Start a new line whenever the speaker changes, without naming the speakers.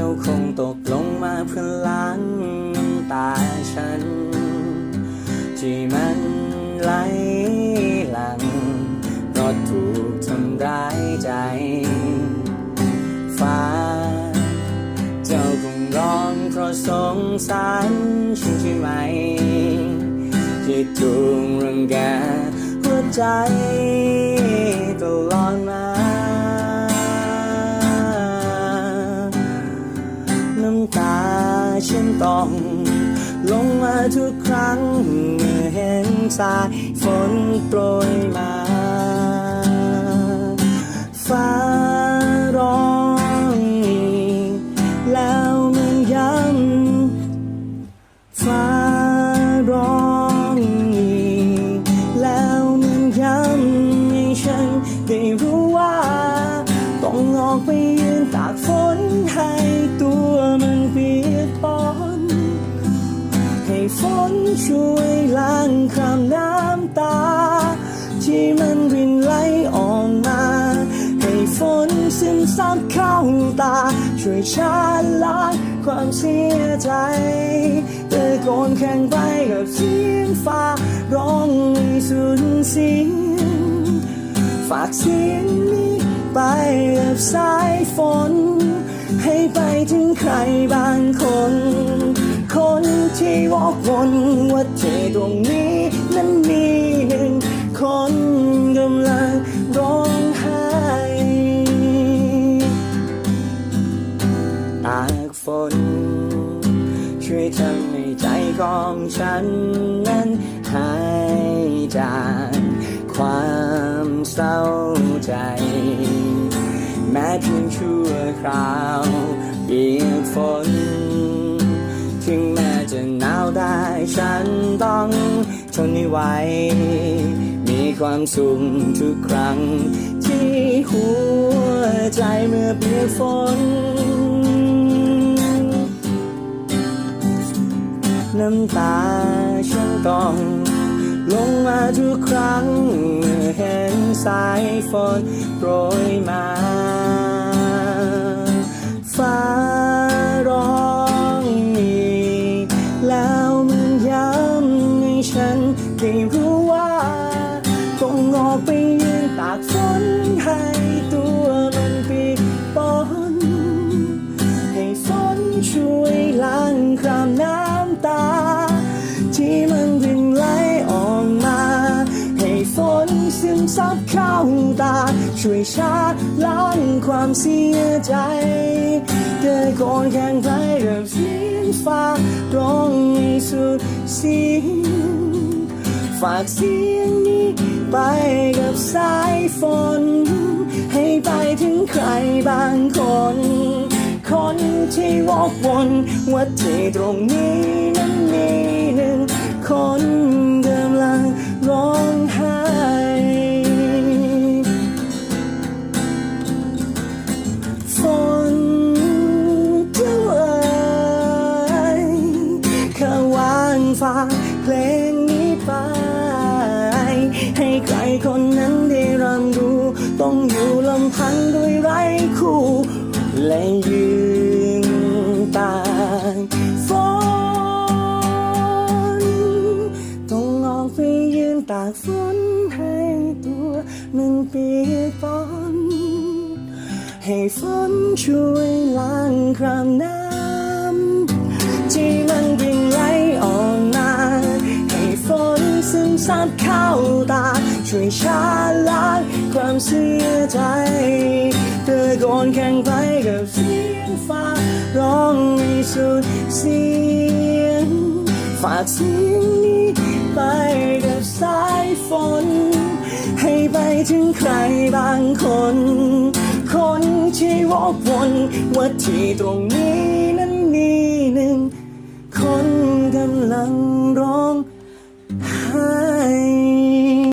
จ้าคงตกลงมาเพื่อล้างน้ำตาฉัน ที่มันไหลหลังเพราะถูกทำร้ายใจ ฟ้า เจ้าคงร้องเพราะสงสารฉันใช่ไหม ที่ถูกรังแกหัวใจตลอดมาำตาฉันต้องลงมาทุกครั้งเมื่อเห็นสายฝนโปรยมา ฟ้าร้องอีกแล้วมันย้ำฟ้าร้องอีกแล้วมันย้ำให้ฉันได้รู้ว่าต้องออกไป ฝนช่วยล้างคราบน้ำตา ที่มันรินไหลออกมา ให้ฝนซึมซับเข้าตา ช่วยชาล้างความเสียใจเตะโกนแข่งไปกับเสียงฟ้า ร้องให้สุดเสียงฝากเสียงนี้ไปกับสายฝน ให้ไปถึงใครบางคน ที่วอกวนว่าที่ตรงนี้นั้นมีหนึ่งคนกำลังร้องไห้ตากฝน ช่วยทำให้ใจของฉันนั้นหายจากความเศร้าใจ แม้เพียงชั่วคราวเปียกฝน จะหนาวได้ฉันต้องทนให้ไหว มีความสุขทุกครั้ง ที่หัวใจเมื่อเปียกฝน น้ำตาฉันต้องลงมาทุกครั้งเมื่อเห็นสายฝนโปรยมา ช่วยชาล้างความเสียใจเดินก่อนแข่งไปกับเสียงฟ้าร้องให้สุดเสียงฝากเสียงนี้ไปกับสายฝน ให้ไปถึงใครบางคน คนที่วอกวนว่าที่ตรงนี้นั้นมีหนึ่งคนกำลังร้องไาวางฝากเพลงนี้ไป ให้ใครคนนั้นได้รับรู้ ต้องอยู่ลำพังโดยไร้คู่ และยืนตากฝนต้องออกไปยืนตากฝนให้ตัวมันเปียกปอนให้ฝนช่วยล้างคราบน้ำ ตา ช่วยชาล้างความเสียใจเธอก่อนแข่งไปกับเสียงฟ้าร้องให้สุดเสียง ฝากเสียงนี้ไปกับสายฝน ให้ไปถึงใครบางคน คนที่วอกวนว่าที่ตรงนี้นั้นมีหนึ่ง คนกำลังร้อง